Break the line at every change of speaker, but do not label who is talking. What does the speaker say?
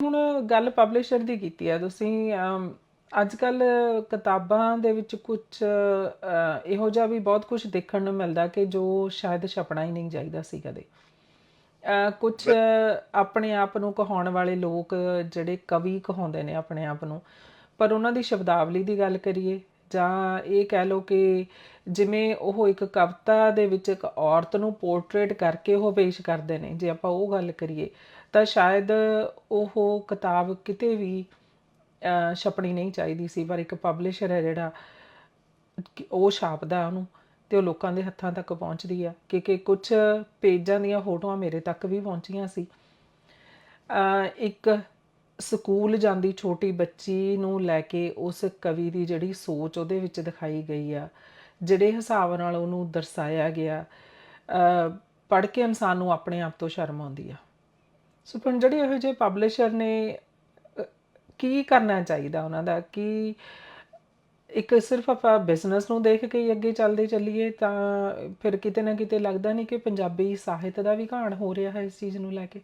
ਹੁਣ ਗੱਲ ਪਬਲਿਸ਼ਰ ਦੀ ਕੀਤੀ ਹੈ ਤੁਸੀਂ ਅੱਜ ਕੱਲ ਕਿਤਾਬਾਂ ਦੇ ਵਿੱਚ ਕੁਝ ਇਹੋ ਜਿਹਾ ਵੀ ਬਹੁਤ ਕੁਝ ਦੇਖਣ ਨੂੰ ਮਿਲਦਾ ਕਿ ਜੋ ਸ਼ਾਇਦ ਛਪਣਾ ਹੀ ਨਹੀਂ ਚਾਹੀਦਾ ਸੀ ਕਦੇ। ਕੁਝ ਆਪਣੇ ਆਪ ਨੂੰ ਕਹਾਉਣ ਵਾਲੇ ਲੋਕ ਜਿਹੜੇ ਕਵੀ ਕਹਾਉਂਦੇ ਨੇ ਆਪਣੇ ਆਪ ਨੂੰ, ਪਰ ਉਹਨਾਂ ਦੀ ਸ਼ਬਦਾਵਲੀ ਦੀ ਗੱਲ ਕਰੀਏ ਜਾਂ ਇਹ ਕਹਿ ਲਓ ਕਿ ਜਿਵੇਂ ਉਹ ਇੱਕ ਕਵਿਤਾ ਦੇ ਵਿੱਚ ਇੱਕ ਔਰਤ ਨੂੰ ਪੋਰਟਰੇਟ ਕਰਕੇ ਉਹ ਪੇਸ਼ ਕਰਦੇ ਨੇ, ਜੇ ਆਪਾਂ ਉਹ ਗੱਲ ਕਰੀਏ, ਤਾਂ ਸ਼ਾਇਦ ਉਹ ਕਿਤਾਬ ਕਿਤੇ ਵੀ ਛਪਣੀ ਨਹੀਂ ਚਾਹੀਦੀ ਸੀ, ਪਰ ਇੱਕ ਪਬਲਿਸ਼ਰ ਹੈ ਜਿਹੜਾ, ਕਿ ਉਹ ਛਾਪਦਾ ਉਹਨੂੰ ਤੇ ਉਹ ਲੋਕਾਂ ਦੇ ਹੱਥਾਂ ਤੱਕ ਪਹੁੰਚਦੀ ਆ, ਕਿ ਕਿ ਕੁਝ ਪੇਜਾਂ ਦੀਆਂ ਫੋਟੋਆਂ ਮੇਰੇ ਤੱਕ ਵੀ ਪਹੁੰਚੀਆਂ ਸੀ। ਇੱਕ ਸਕੂਲ ਜਾਂਦੀ ਛੋਟੀ ਬੱਚੀ ਨੂੰ ਲੈ ਕੇ ਉਸ ਕਵੀ ਦੀ ਜਿਹੜੀ ਸੋਚ ਉਹਦੇ ਵਿੱਚ ਦਿਖਾਈ ਗਈ ਆ, ਜਿਹੜੇ ਹਿਸਾਬ ਨਾਲ ਉਹਨੂੰ ਦਰਸਾਇਆ ਗਿਆ ਪੜ੍ਹ ਕੇ ਇਨਸਾਨ ਨੂੰ ਆਪਣੇ ਆਪ ਤੋਂ ਸ਼ਰਮ ਆਉਂਦੀ ਆ। ਸੋ ਪਰ ਜਿਹੜੇ ਇਹੋ ਜਿਹੇ ਪਬਲਿਸ਼ਰ ਨੇ ਕੀ ਕਰਨਾ ਚਾਹੀਦਾ ਉਹਨਾਂ ਦਾ? ਕਿ ਇੱਕ ਸਿਰਫ ਆਪਾਂ ਬਿਜ਼ਨਸ ਨੂੰ ਦੇਖ ਕੇ ਹੀ ਅੱਗੇ ਚੱਲਦੇ ਚੱਲੀਏ ਤਾਂ ਫਿਰ ਕਿਤੇ ਨਾ ਕਿਤੇ ਲੱਗਦਾ ਨਹੀਂ ਕਿ ਪੰਜਾਬੀ ਸਾਹਿਤ ਦਾ ਵੀ ਘਾਣ ਹੋ ਰਿਹਾ ਹੈ ਇਸ ਚੀਜ਼ ਨੂੰ ਲੈ ਕੇ।